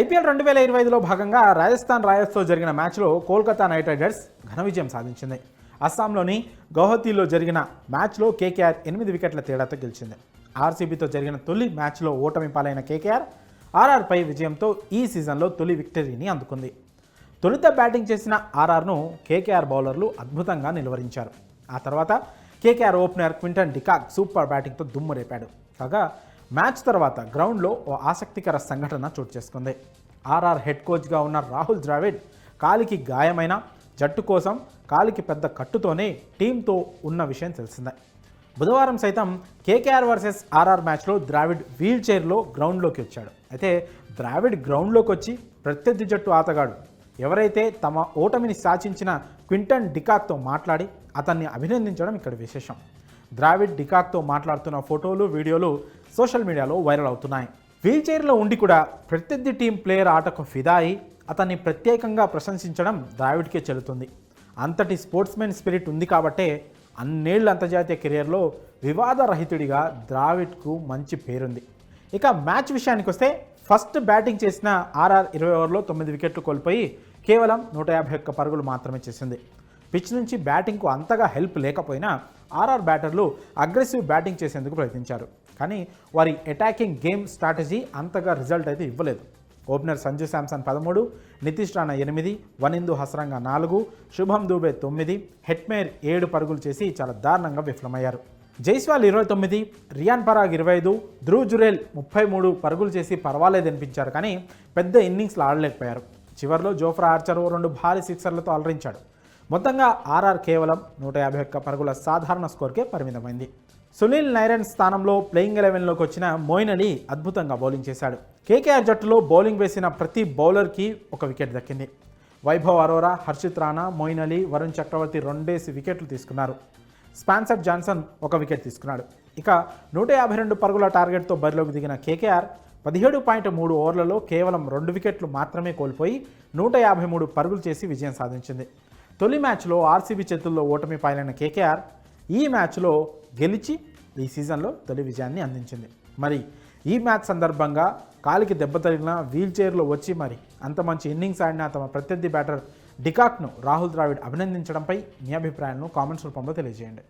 IPL రెండు వేల ఇరవై ఐదులో భాగంగా రాజస్థాన్ రాయల్స్తో జరిగిన మ్యాచ్లో కోల్కతా నైట్ రైడర్స్ ఘన విజయం సాధించింది. అస్సాంలోని గౌహతిలో జరిగిన మ్యాచ్లో కేకేఆర్ ఎనిమిది వికెట్ల తేడాతో గెలిచింది. ఆర్సీబీతో జరిగిన తొలి మ్యాచ్లో ఓటమి పాలైన కేకేఆర్ ఆర్ఆర్పై విజయంతో ఈ సీజన్లో తొలి విక్టరీని అందుకుంది. తొలుత బ్యాటింగ్ చేసిన ఆర్ఆర్ను కేకేఆర్ బౌలర్లు అద్భుతంగా నిలువరించారు. ఆ తర్వాత KKR opener Quinton de Kock super బ్యాటింగ్తో దుమ్ము రేపాడు. కాగా మ్యాచ్ తర్వాత గ్రౌండ్లో ఓ ఆసక్తికర సంఘటన చోటు చేసుకుంది. ఆర్ఆర్ హెడ్ కోచ్గా ఉన్న రాహుల్ ద్రావిడ్ కాలికి గాయమైన జట్టు కోసం కాలికి పెద్ద కట్టుతోనే టీంతో ఉన్న విషయం తెలిసిందే. బుధవారం సైతం కేకేఆర్ వర్సెస్ ఆర్ఆర్ మ్యాచ్లో ద్రావిడ్ వీల్ చైర్లో గ్రౌండ్లోకి వచ్చాడు. అయితే ద్రావిడ్ గ్రౌండ్లోకి వచ్చి ప్రత్యర్థి జట్టు ఆతగాడు. ఎవరైతే తమ ఓటమిని శాసించిన క్వింటన్ డికాక్తో మాట్లాడి అతన్ని అభినందించడం ఇక్కడ విశేషం. ద్రావిడ్ డికాక్తో మాట్లాడుతున్న ఫోటోలు వీడియోలు సోషల్ మీడియాలో వైరల్ అవుతున్నాయి. వీల్ చైర్లో ఉండి కూడా ప్రత్యర్థి టీం ప్లేయర్ ఆటకు ఫిదా అయి అతన్ని ప్రత్యేకంగా ప్రశంసించడం ద్రావిడ్కే చెల్లుతుంది. అంతటి స్పోర్ట్స్మెన్ స్పిరిట్ ఉంది కాబట్టే అన్నేళ్ళ అంతర్జాతీయ కెరియర్లో వివాదరహితుడిగా ద్రావిడ్కు మంచి పేరుంది. ఇక మ్యాచ్ విషయానికి వస్తే ఫస్ట్ బ్యాటింగ్ చేసిన ఆర్ఆర్ ఇరవై ఓవర్లో తొమ్మిది వికెట్లు కోల్పోయి కేవలం నూట యాభై ఒక్క పరుగులు మాత్రమే చేసింది. పిచ్ నుంచి బ్యాటింగ్కు అంతగా హెల్ప్ లేకపోయినా ఆర్ఆర్ బ్యాటర్లు అగ్రెసివ్ బ్యాటింగ్ చేసేందుకు ప్రయత్నించారు. కానీ వారి అటాకింగ్ గేమ్ స్ట్రాటజీ అంతగా రిజల్ట్ అయితే ఇవ్వలేదు. ఓపెనర్ సంజు శాంసన్ పదమూడు నితీష్ రాణా ఎనిమిది వనిందు హసరంగా నాలుగు శుభం దూబే తొమ్మిది హెట్మేర్ ఏడు పరుగులు చేసి చాలా దారుణంగా విఫలమయ్యారు. జైస్వాల్ ఇరవై తొమ్మిది రియాన్ పరాగ్ ఇరవై ఐదు ధ్రువ్ జురేల్ ముప్పై మూడు పరుగులు చేసి పర్వాలేదు అనిపించారు కానీ పెద్ద ఇన్నింగ్స్లో ఆడలేకపోయారు. చివరిలో జోఫ్రా ఆర్చర్ ఓ రెండు భారీ సిక్సర్లతో అలరించాడు. మొత్తంగా ఆర్ఆర్ కేవలం నూట యాభై ఒక్క పరుగుల సాధారణ స్కోర్కే పరిమితమైంది. సునీల్ నైరన్ స్థానంలో ప్లేయింగ్ ఎలెవెన్లోకి వచ్చిన మోయిన్ అలీ అద్భుతంగా బౌలింగ్ చేశాడు. కేకేఆర్ జట్టులో బౌలింగ్ వేసిన ప్రతి బౌలర్కి ఒక వికెట్ దక్కింది. వైభవ్ అరోరా హర్షిత్ రాణా మోయిన్ అలీ వరుణ్ చక్రవర్తి రెండేసి వికెట్లు తీసుకున్నారు. స్పాన్సర్ జాన్సన్ ఒక వికెట్ తీసుకున్నాడు. ఇక నూట యాభై రెండు పరుగుల టార్గెట్తో బరిలోకి దిగిన కేకేఆర్ పదిహేడు పాయింట్ మూడు ఓవర్లలో కేవలం రెండు వికెట్లు మాత్రమే కోల్పోయి నూట యాభై మూడు పరుగులు చేసి విజయం సాధించింది. తొలి మ్యాచ్లో ఆర్సీబీ చేతుల్లో ఓటమి పాలైన కేకేఆర్ ఈ మ్యాచ్లో గెలిచి ఈ సీజన్లో తొలి విజయాన్ని అందించింది. మరి ఈ మ్యాచ్ సందర్భంగా కాలికి దెబ్బ తగిలిన వీల్ చైర్లో వచ్చి మరి అంత మంచి ఇన్నింగ్స్ ఆడిన తమ ప్రత్యర్థి బ్యాటర్ డికాక్ను రాహుల్ ద్రావిడ్ అభినందించడంపై మీ అభిప్రాయాలను కామెంట్స్ రూపంలో తెలియజేయండి.